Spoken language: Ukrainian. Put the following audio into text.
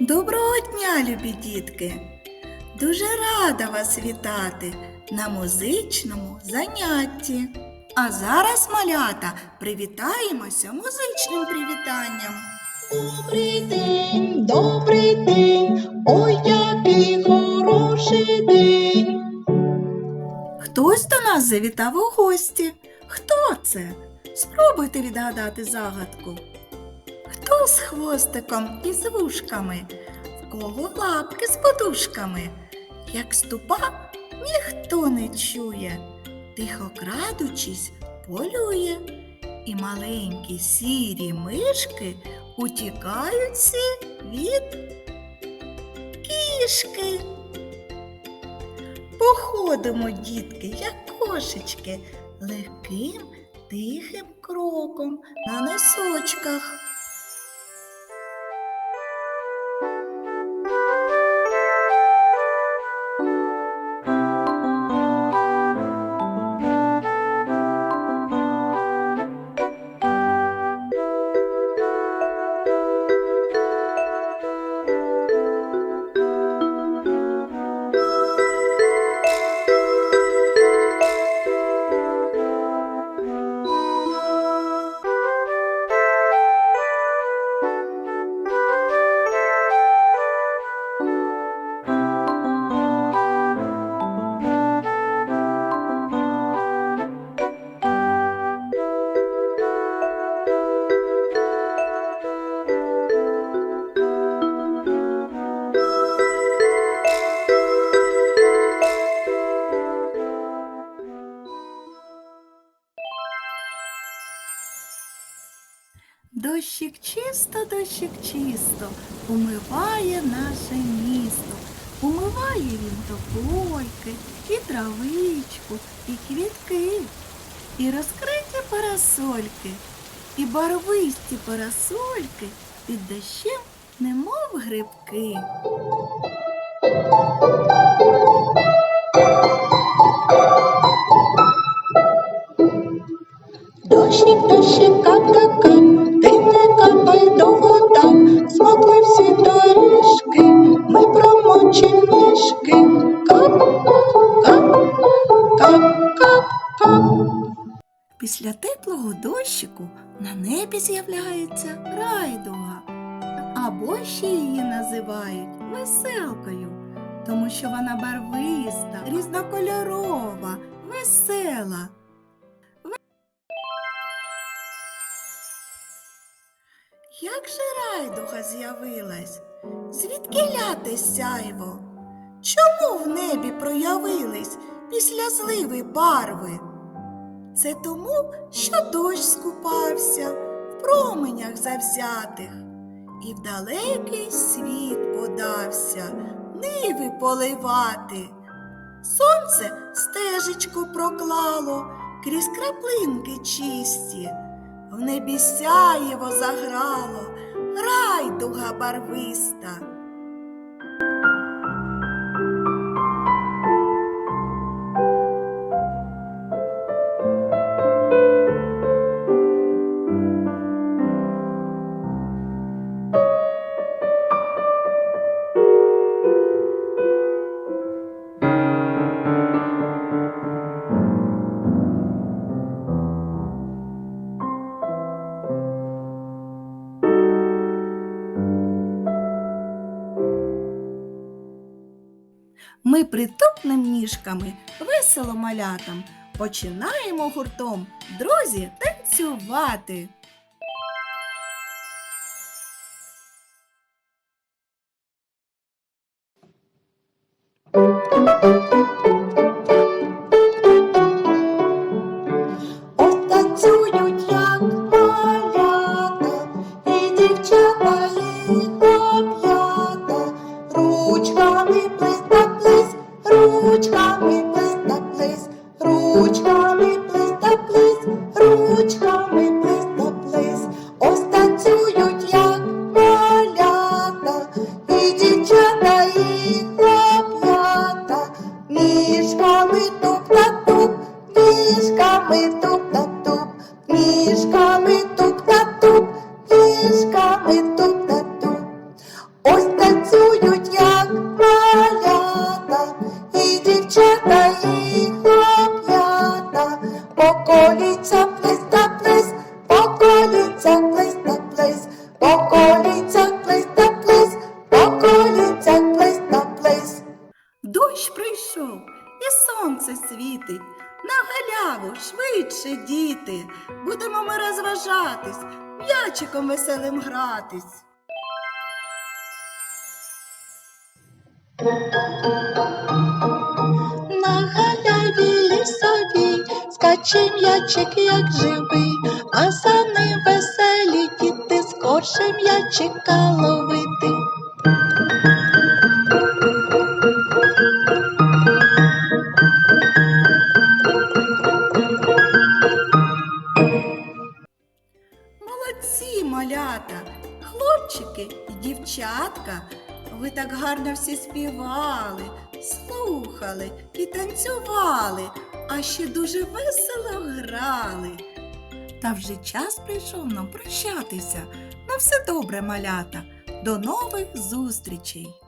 Доброго дня, любі дітки! Дуже рада вас вітати на музичному занятті. А зараз, малята, привітаємося музичним привітанням. Добрий день, добрий день, ой, який хороший день. Хтось до нас завітав у гості. Хто це? Спробуйте відгадати загадку. Хто з хвостиком і з вушками? В кого лапки з подушками? Як ступа, ніхто не чує, тихо крадучись, полює. І маленькі сірі мишки утікають всі від кішки. Походимо, дітки, як кошечки, легким, тихим кроком на носочках. Дощик чисто, дощик чисто, умиває наше місто. Умиває він топольки, і травичку, і квітки, і розкриті парасольки, і барвисті парасольки під дощем, немов грибки. Дощик, дощик, кап, кап, Після дощику на небі з'являється райдуга, або ще її називають веселкою, тому що вона барвиста, різнокольорова, весела. Як же райдуга з'явилась? Звідки ляте сяйво? Чому в небі проявились після зливи барви? Це тому, що дощ скупався в променях завзятих, і в далекий світ подався ниви поливати. Сонце стежечку проклало крізь краплинки чисті, в небі сяєво заграло, райдуга барвиста. Ми притупним ніжками, весело малятам, починаємо гуртом, друзі, танцювати. Прийшов, і сонце світить. На галяву швидше, діти. Будемо ми розважатись, м'ячиком веселим гратись. На галяві лісовій скаче м'ячик, як живий, а за ним веселі діти скорше м'ячика ловити. Малята, хлопчики і дівчатка. Ви так гарно всі співали, слухали і танцювали, а ще дуже весело грали. Та вже час прийшов нам прощатися. На все добре, малята. До нових зустрічей!